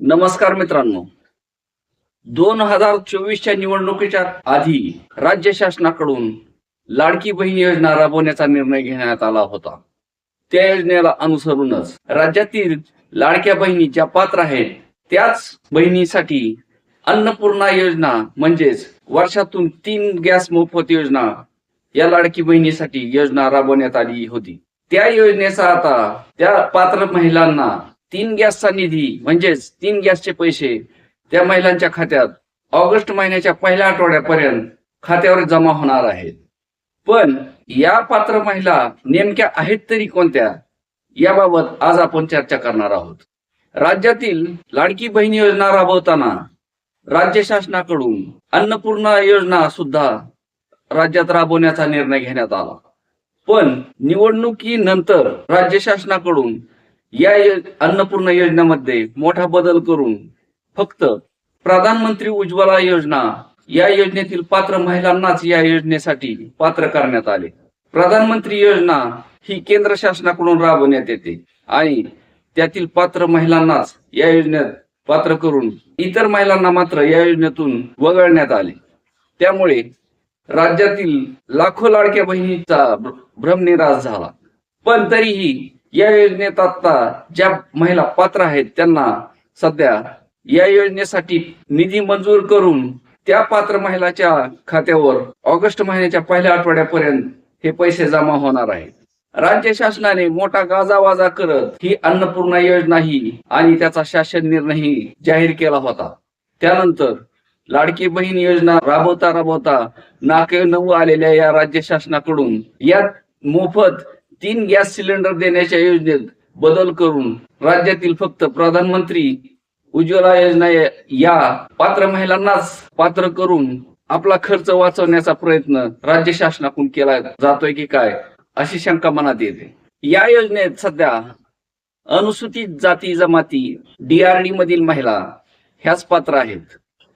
नमस्कार मित्रांनो. दोन हजार चोवीसच्या निवडणुकीच्या आधी राज्य शासनाकडून लाडकी बहीण योजना राबवण्याचा निर्णय घेण्यात आला होता. त्या योजनेला अनुसरूनच राज्यातील लाडक्या बहिणी ज्या पात्र आहेत त्याच बहिणीसाठी अन्नपूर्णा योजना म्हणजेच वर्षातून तीन गॅस मोफत योजना या लाडकी बहिणीसाठी योजना राबवण्यात आली होती. त्या योजनेचा आता त्या पात्र महिलांना तीन गॅसचा निधी म्हणजेच तीन गॅसचे पैसे त्या महिलांच्या खात्यात ऑगस्ट महिन्याच्या पहिल्या आठवड्यापर्यंत खात्यावर जमा होणार आहेत. पण या पात्र महिला नेमक्या आहेत तरी कोणत्या? याबाबत आज आपण चर्चा करणार आहोत. राज्यातील लाडकी बहीण योजना राबवताना राज्य शासनाकडून अन्नपूर्णा योजना सुद्धा राज्यात राबवण्याचा निर्णय घेण्यात आला. पण निवडणुकीनंतर राज्य शासनाकडून या अन्नपूर्ण अन्नपूर्णा योजनेमध्ये मोठा बदल करून फक्त प्रधानमंत्री उज्ज्वला योजना या योजनेतील पात्र महिलांनाच या योजनेसाठी पात्र करण्यात आले. प्रधानमंत्री योजना ही केंद्र शासनाकडून राबवण्यात येते आणि त्यातील पात्र महिलांनाच या योजनेत पात्र करून इतर महिलांना मात्र या योजनेतून वगळण्यात आले. त्यामुळे राज्यातील लाखो लाडक्या बहिणीचा भ्रम भ्रमनिरास झाला. पण तरीही या योजनेत आता ज्या महिला पात्र आहेत त्यांना सध्या या योजनेसाठी निधी मंजूर करून त्या पात्र महिलाच्या खात्यावर ऑगस्ट महिन्याच्या पहिल्या आठवड्यापर्यंत हे पैसे जमा होणार आहेत. राज्य शासनाने मोठा गाजावाजा करत ही अन्नपूर्णा योजना ही आणि त्याचा शासन निर्णयही जाहीर केला होता. त्यानंतर लाडकी बहीण योजना राबवता राबवता नाके नऊ आलेल्या या राज्य शासनाकडून यात मोफत तीन गॅस सिलेंडर देण्याच्या योजनेत बदल करून राज्यातील फक्त प्रधानमंत्री उज्ज्वला योजना या- पात्र महिलांनाच पात्र करून आपला खर्च वाचवण्याचा प्रयत्न राज्य शासनाकडून केला जातोय की काय अशी शंका मनात येते. या योजनेत सध्या अनुसूचित जाती जमाती डीआरडी मधील महिला ह्याच पात्र आहेत.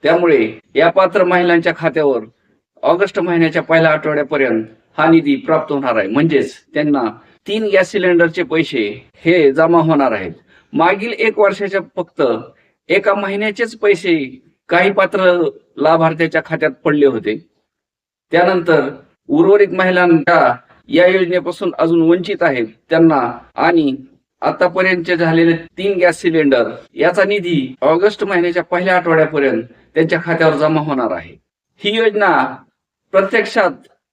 त्यामुळे या पात्र महिलांच्या खात्यावर ऑगस्ट महिन्याच्या पहिल्या आठवड्यापर्यंत हा निधी प्राप्त होणार आहे. म्हणजेच त्यांना तीन गॅस सिलेंडरचे पैसे हे जमा होणार आहेत. मागील एक वर्षाच्या फक्त एका महिन्याचेच पैसे काही पात्र लाभार्थ्याच्या खात्यात पडले होते. त्यानंतर उर्वरित महिलांच्या या योजनेपासून अजून वंचित आहेत. त्यांना आणि आतापर्यंत झालेले तीन गॅस सिलेंडर याचा निधी ऑगस्ट महिन्याच्या पहिल्या आठवड्यापर्यंत त्यांच्या खात्यावर जमा होणार आहे. ही योजना प्रत्यक्षात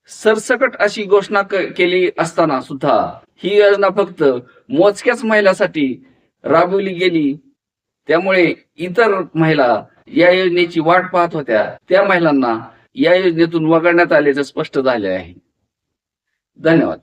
सरसकट अशी घोषणा केली असताना सुद्धा ही योजना फक्त मोजक्याच महिलांसाठी राबवली गेली. त्यामुळे इतर महिला या योजनेची वाट पाहत होत्या. त्या महिलांना या योजनेतून वगळण्यात आल्याचं स्पष्ट झाले आहे. धन्यवाद.